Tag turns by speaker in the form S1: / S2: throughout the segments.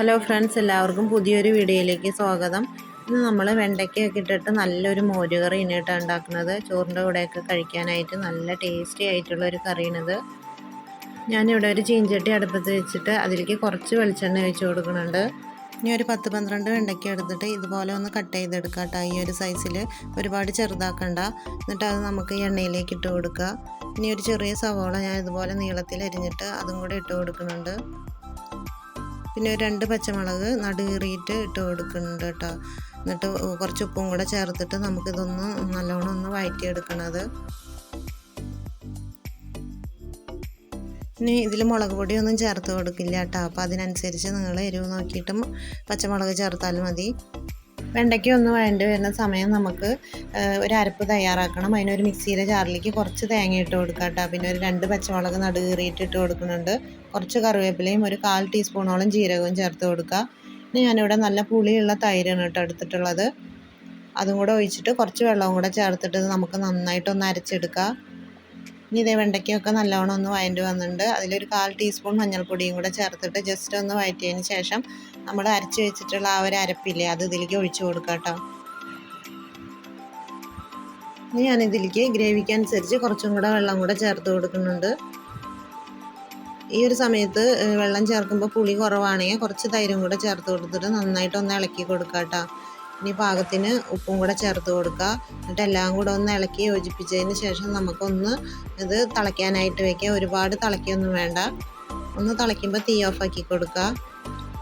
S1: Hello friends എല്ലാവർക്കും പുതിയൊരു വീഡിയോയിലേക്ക് സ്വാഗതം. ഇന്ന് നമ്മൾ വെണ്ടയ്ക്കൊക്കെ ഇട്ടിട്ട് നല്ലൊരു മോരുകറി ഇനിയിട്ട് ഉണ്ടാക്കുന്നത്. ചോറിന്റെ കൂടെയൊക്കെ കഴിക്കാനായിട്ട് നല്ല ടേസ്റ്റി ആയിട്ടുള്ള ഒരു കറിയാണിത്. ഞാനിവിടെ ഒരു ചീഞ്ചട്ടി അടുപ്പത്ത് വെച്ചിട്ട് അതിലേക്ക് കുറച്ച് വെളിച്ചെണ്ണ ഒഴിച്ച് കൊടുക്കുന്നുണ്ട്. ഇനി ഒരു പത്ത് പന്ത്രണ്ട് വെണ്ടയ്ക്ക എടുത്തിട്ട് ഇതുപോലെ ഒന്ന് കട്ട് ചെയ്തെടുക്കുക കേട്ടോ. ഈ ഒരു സൈസിൽ ഒരുപാട് ചെറുതാക്കണ്ട. എന്നിട്ട് അത് നമുക്ക് എണ്ണയിലേക്ക് ഇട്ട് കൊടുക്കുക. ഇനി ഒരു ചെറിയ സവോള ഞാൻ ഇതുപോലെ നീളത്തിൽ അരിഞ്ഞിട്ട് അതും കൂടെ ഇട്ട് കൊടുക്കുന്നുണ്ട്. പിന്നെ രണ്ട് പച്ചമുളക് നടുകീറിയിട്ട് ഇട്ട് കൊടുക്കുന്നുണ്ട് കേട്ടോ. എന്നിട്ട് കുറച്ച് ഉപ്പും കൂടെ ചേർത്തിട്ട് നമുക്കിതൊന്ന് നല്ലോണം ഒന്ന് വഴറ്റിയെടുക്കണത് ഇനി ഇതിൽ മുളക് പൊടിയൊന്നും ചേർത്ത് കൊടുക്കില്ല കേട്ടോ. അപ്പോൾ അതിനനുസരിച്ച് നിങ്ങൾ എരിവ് നോക്കിയിട്ടും പച്ചമുളക് ചേർത്താൽ മതി. വെണ്ടയ്ക്ക ഒന്ന് വേണ്ടി വരുന്ന സമയം നമുക്ക് ഒരു അരപ്പ് തയ്യാറാക്കണം. അതിനൊരു മിക്സിയിലെ ജാറിലേക്ക് കുറച്ച് തേങ്ങ ഇട്ട് കൊടുക്കുക കേട്ടോ. പിന്നെ ഒരു രണ്ട് പച്ചമുളക് നടുകീറിയിട്ട് ഇട്ട് കൊടുക്കുന്നുണ്ട്. കുറച്ച് കറിവേപ്പിലയും ഒരു കാൽ ടീസ്പൂണോളം ജീരകവും ചേർത്ത് കൊടുക്കുക ഇനി ഞാനിവിടെ നല്ല പുളിയുള്ള തൈരാണ് കേട്ടോ എടുത്തിട്ടുള്ളത്. അതും കൂടെ ഒഴിച്ചിട്ട് കുറച്ച് വെള്ളവും കൂടെ ചേർത്തിട്ട് നമുക്ക് നന്നായിട്ടൊന്ന് അരച്ചെടുക്കുക ഇനി ഇതേ വെണ്ടയ്ക്കൊക്കെ നല്ലോണം ഒന്ന് വഴണ്ടി വന്നിട്ടുണ്ട്. അതിലൊരു കാൽ ടീസ്പൂൺ മഞ്ഞൾപ്പൊടിയും കൂടെ ചേർത്തിട്ട് ജസ്റ്റ് ഒന്ന് വഴറ്റിയതിന് ശേഷം നമ്മൾ അരച്ച് വെച്ചിട്ടുള്ള ആ ഒരു അരപ്പില്ലേ അത് ഇതിലേക്ക് ഒഴിച്ചു കൊടുക്കാം കേട്ടോ. ഇനി ഞാനിതിലേക്ക് ഗ്രേവിക്ക് അനുസരിച്ച് കുറച്ചും കൂടെ വെള്ളം കൂടെ ചേർത്ത് കൊടുക്കുന്നുണ്ട്. ഈ ഒരു സമയത്ത് വെള്ളം ചേർക്കുമ്പോൾ പുളി കുറവാണെങ്കിൽ കുറച്ച് തൈരും കൂടെ ചേർത്ത് കൊടുത്തിട്ട് നന്നായിട്ടൊന്ന് ഇളക്കി കൊടുക്കാം കേട്ടോ. ഇനി പാകത്തിന് ഉപ്പും കൂടെ ചേർത്ത് കൊടുക്കുക. എന്നിട്ട് എല്ലാം കൂടെ ഒന്ന് ഇളക്കി യോജിപ്പിച്ചതിന് ശേഷം നമുക്കൊന്ന് ഇത് തിളയ്ക്കാനായിട്ട് വയ്ക്കുക ഒരുപാട് തിളയ്ക്കൊന്നും വേണ്ട. ഒന്ന് തിളയ്ക്കുമ്പോൾ തീ ഓഫ് ആക്കി കൊടുക്കുക.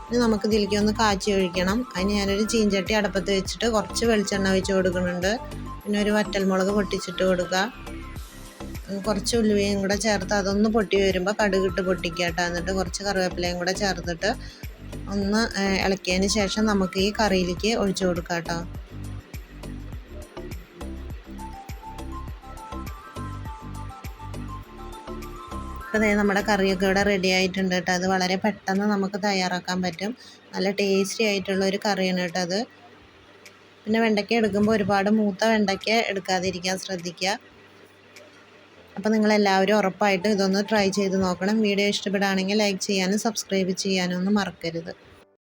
S1: ഇനി നമുക്ക് ഇതിലേക്ക് ഒന്ന് കാച്ചി ഒഴിക്കണം. അതിന് ഞാനൊരു ചീഞ്ചട്ടി അടപ്പത്ത് വെച്ചിട്ട് കുറച്ച് വെളിച്ചെണ്ണ ഒഴിച്ച് കൊടുക്കുന്നുണ്ട്. പിന്നെ ഒരു വറ്റൽമുളക് പൊട്ടിച്ചിട്ട് കൊടുക്കുക. കുറച്ച് ഉലുവയും കൂടെ ചേർത്ത് അതൊന്ന് പൊട്ടി വരുമ്പോൾ കടുകിട്ട് പൊട്ടിക്കുക കേട്ടോ. എന്നിട്ട് കുറച്ച് കറിവേപ്പിലയും കൂടെ ചേർത്തിട്ട് ഒന്ന് ഇളക്കിയതിന് ശേഷം നമുക്ക് ഈ കറിയിലേക്ക് ഒഴിച്ചു കൊടുക്കാം കേട്ടോ. അപ്പോൾ നമ്മുടെ കറിയൊക്കെ ഇവിടെ റെഡി ആയിട്ടുണ്ട് കേട്ടോ. അത് വളരെ പെട്ടെന്ന് നമുക്ക് തയ്യാറാക്കാൻ പറ്റും. നല്ല ടേസ്റ്റി ആയിട്ടുള്ള ഒരു കറിയാണ് കേട്ടോ അത്. പിന്നെ വെണ്ടയ്ക്ക എടുക്കുമ്പോൾ ഒരുപാട് മൂത്ത വെണ്ടയ്ക്ക എടുക്കാതിരിക്കാൻ ശ്രദ്ധിക്കുക. അപ്പോൾ നിങ്ങളെല്ലാവരും ഉറപ്പായിട്ടും ഇതൊന്ന് ട്രൈ ചെയ്ത് നോക്കണം. വീഡിയോ ഇഷ്ടപ്പെടുകയാണെങ്കിൽ ലൈക്ക് ചെയ്യാനും സബ്സ്ക്രൈബ് ചെയ്യാനും ഒന്നും മറക്കരുത്.